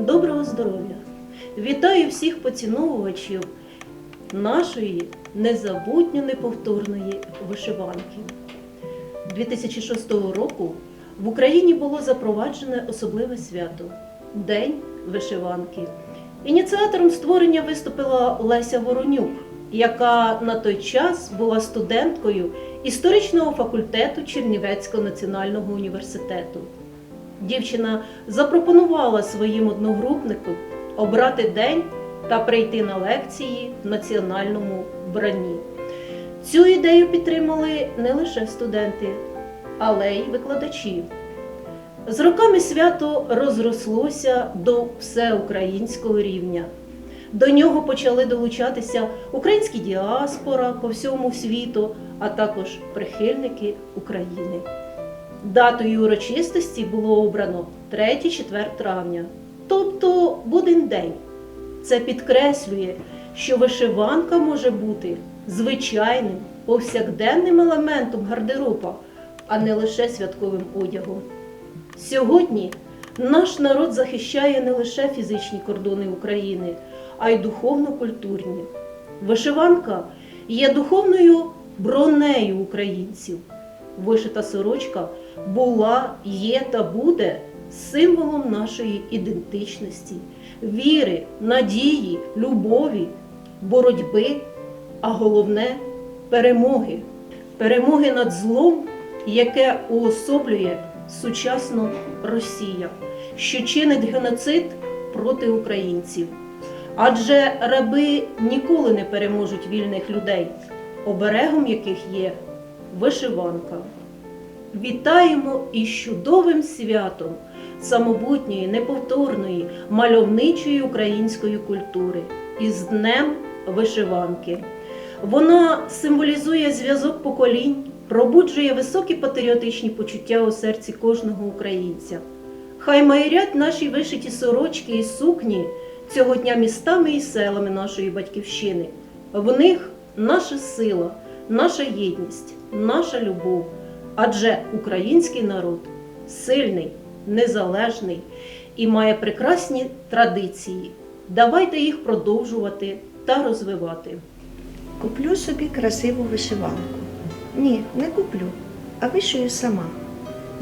доброго здоров'я! Вітаю всіх поціновувачів нашої незабутньо неповторної вишиванки. 2006 року в Україні було запроваджене особливе свято День вишиванки. Ініціатором створення виступила Леся Воронюк, яка на той час була студенткою історичного факультету Чернівецького національного університету. Дівчина запропонувала своїм одногрупникам обрати день та прийти на лекції в національному вбранні. Цю ідею підтримали не лише студенти, але й викладачі. З роками свято розрослося до всеукраїнського рівня. До нього почали долучатися українські діаспора по всьому світу, а також прихильники України. Датою урочистості було обрано 3-4 травня, тобто буден день. Це підкреслює, що вишиванка може бути звичайним повсякденним елементом гардероба, а не лише святковим одягом. Сьогодні наш народ захищає не лише фізичні кордони України, а й духовно-культурні. Вишиванка є духовною бронею українців. Вишита сорочка була, є та буде символом нашої ідентичності, віри, надії, любові, боротьби, а головне перемоги. Перемоги над злом, яке уособлює сучасну Росія, що чинить геноцид проти українців. Адже раби ніколи не переможуть вільних людей, оберегом яких є вишиванка. Вітаємо із чудовим святом самобутньої, неповторної, мальовничої української культури із Днем вишиванки. Вона символізує зв'язок поколінь, пробуджує високі патріотичні почуття у серці кожного українця. Хай майорять наші вишиті сорочки і сукні цього дня містами і селами нашої батьківщини. В них наша сила, наша єдність, наша любов. Адже український народ сильний, незалежний і має прекрасні традиції. Давайте їх продовжувати та розвивати. Куплю собі красиву вишиванку. Ні, не куплю, а вишию сама.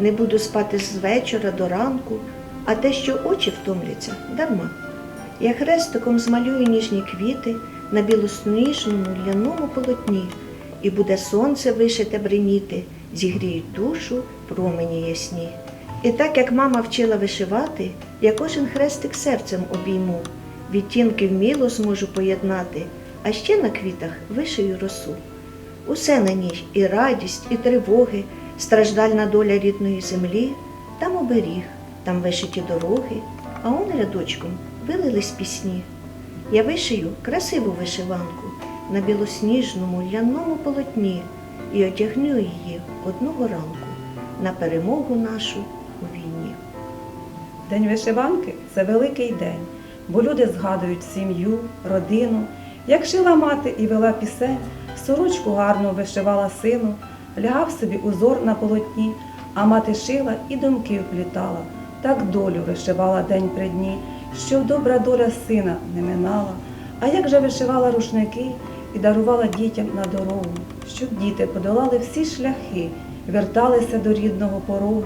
Не буду спати з вечора до ранку, а те, що очі втомляться, дарма. Я хрестиком змалюю ніжні квіти на білосніжному ляному полотні, і буде сонце вишите бреніти, зігріють душу промені ясні. І так як мама вчила вишивати, я кожен хрестик серцем обійму, відтінки вміло зможу поєднати, а ще на квітах вишию росу. Усе на ній і радість, і тривоги, страждальна доля рідної землі, там оберіг, там вишиті дороги, а он рядочком вилились пісні. Я вишию красиву вишиванку на білосніжному ляному полотні і одягну її одного ранку на перемогу нашу у війні. День вишиванки це великий день, бо люди згадують сім'ю, родину. Як шила мати і вела пісень, сорочку гарно вишивала сину, лягав собі узор на полотні, а мати шила і думки вплітала. Так долю вишивала день при дні, щоб добра доля сина не минала. А як же вишивала рушники і дарувала дітям на дорогу, щоб діти подолали всі шляхи, верталися до рідного порогу.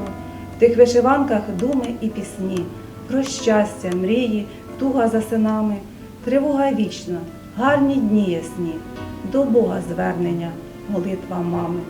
В тих вишиванках думи і пісні, про щастя, мрії, туга за синами, тривога вічна, гарні дні ясні, до Бога звернення, молитва мами.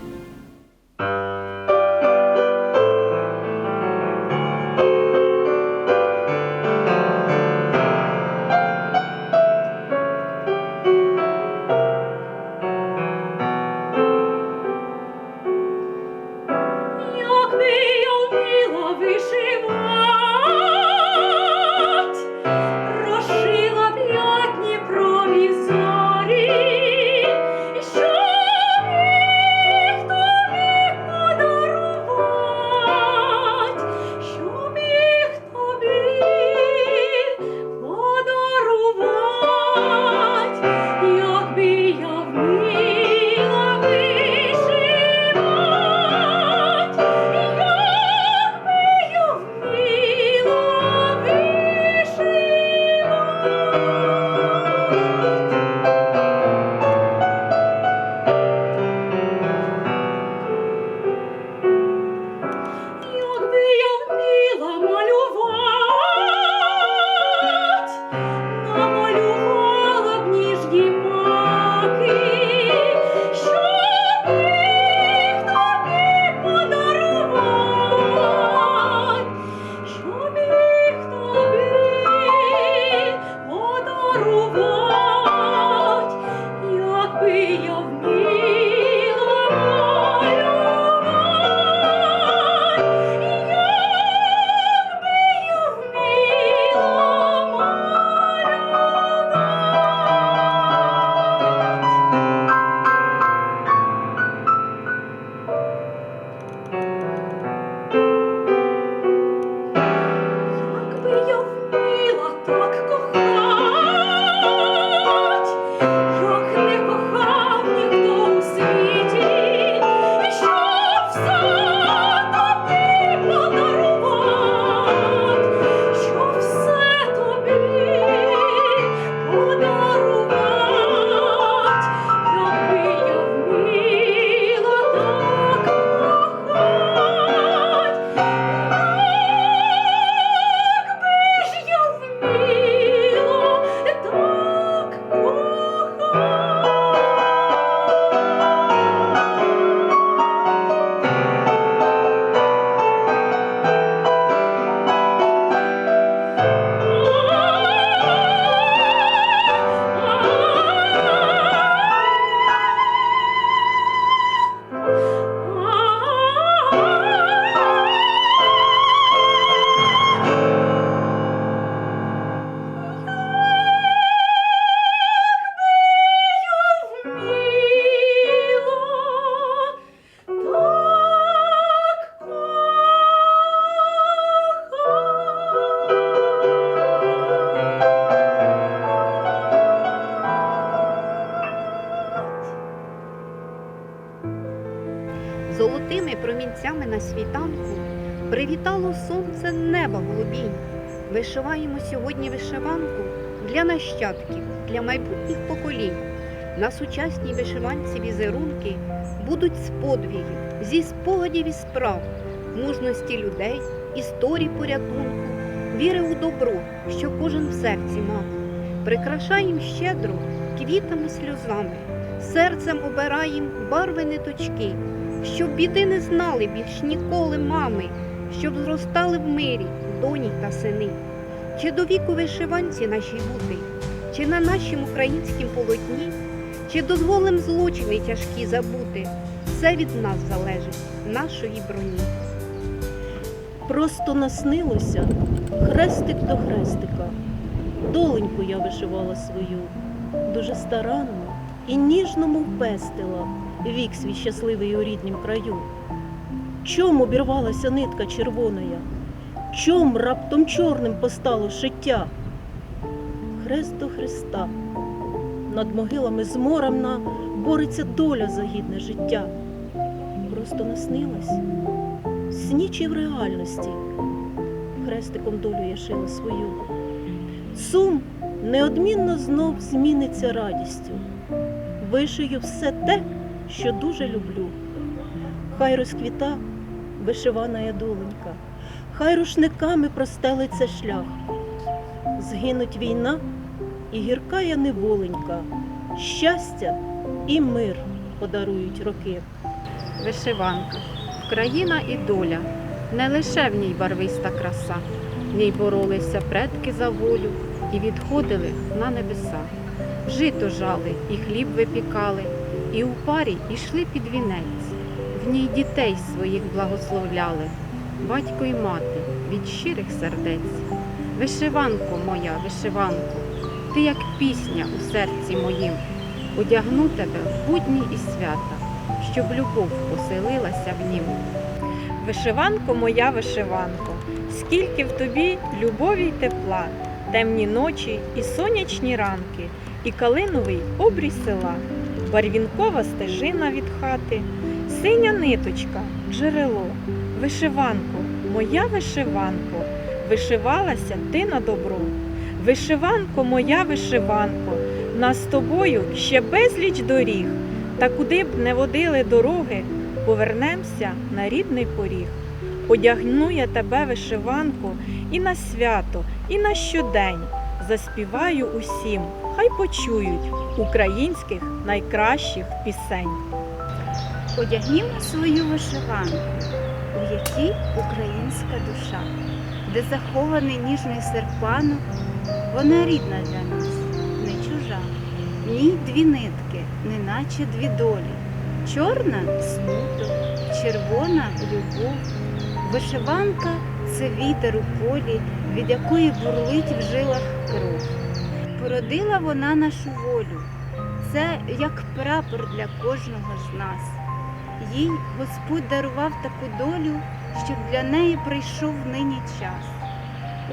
Золотими промінцями на світанку привітало сонце неба голубінь. Вишиваємо сьогодні вишиванку для нащадків, для майбутніх поколінь. На сучасній вишиванці візерунки будуть з зі спогадів і справ, мужності людей, історій порятунку, віри у добро, що кожен в серці мав. Прикрашаєм щедро квітами сльозами, серцем обираєм барви ниточки, щоб біди не знали більш ніколи мами, щоб зростали в мирі доні та сини. Чи до віку вишиванці нашій бути, чи на нашім українськім полотні, чи дозволим злочини тяжкі забути, все від нас залежить, нашої броні. Просто наснилося хрестик до хрестика. Доленьку я вишивала свою, дуже старанно і ніжно мов пестила вік свій щасливий у ріднім краю. Чом обірвалася нитка червоная? Чом раптом чорним постало шиття? Хрест до Христа. Над могилами зморамна бореться доля за гідне життя. Просто наснилась сні чи в реальності. Хрестиком долю я шила свою. Сум неодмінно знов зміниться радістю. Вишию все те, що дуже люблю. Хай розквіта вишивана я доленька, хай рушниками простелиться шлях. Згинуть війна і гірка я неволенька, щастя і мир подарують роки. Вишиванка, Україна і доля, не лише в ній барвиста краса, в ній боролися предки за волю і відходили на небеса. Жито жали і хліб випікали, і у парі йшли під вінець. В ній дітей своїх благословляли, батько й мати від щирих сердець. Вишиванко моя, вишиванко, ти як пісня у серці моїм, одягну тебе в будні і свята щоб любов поселилася в нім. Вишиванко моя вишиванко, скільки в тобі любові й тепла, темні ночі і сонячні ранки, і калиновий обрій села, барвінкова стежина від хати, синя ниточка, джерело, вишиванко, моя вишиванко, вишивалася ти на добро. Вишиванко, моя вишиванко, нас з тобою ще безліч доріг. Та куди б не водили дороги, повернемося на рідний поріг. Одягну я тебе вишиванку і на свято, і на щодень. Заспіваю усім, хай почують українських найкращих пісень. Одягнімо свою вишиванку, у якій українська душа, де захований ніжний серпанок, вона рідна для нас, не чужа. В ній дві нитки, неначе дві долі. Чорна смуток, червона любов. Вишиванка це вітер у полі, від якої бурлить в жилах кров. Породила вона нашу волю. Це як прапор для кожного з нас. Їй Господь дарував таку долю, щоб для неї прийшов нині час.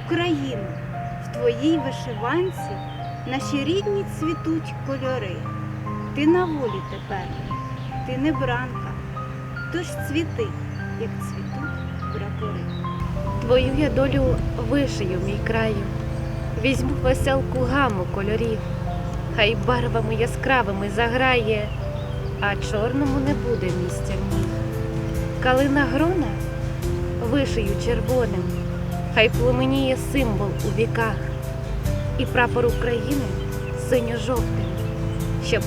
Україно, в твоїй вишиванці наші рідні цвітуть кольори. Ти на волі тепер, ти не бранка, тож цвіти, як цвітуть прапори. Твою я долю вишию, мій краю, візьму веселку гаму кольорів, хай барвами яскравими заграє, а чорному не буде місця в ній. Калина грона вишию червоним, хай пломеніє символ у віках, і прапор України синьо-жовтим, щоб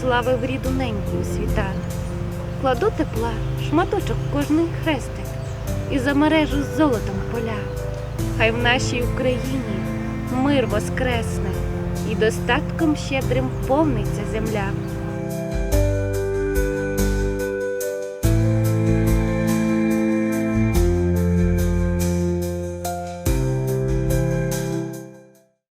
славив ріду неньку у. Кладу тепла, шматочок кожний хрестик і за мережу з золотом поля. Хай в нашій Україні мир воскресне, і достатком щедрим повниться земля.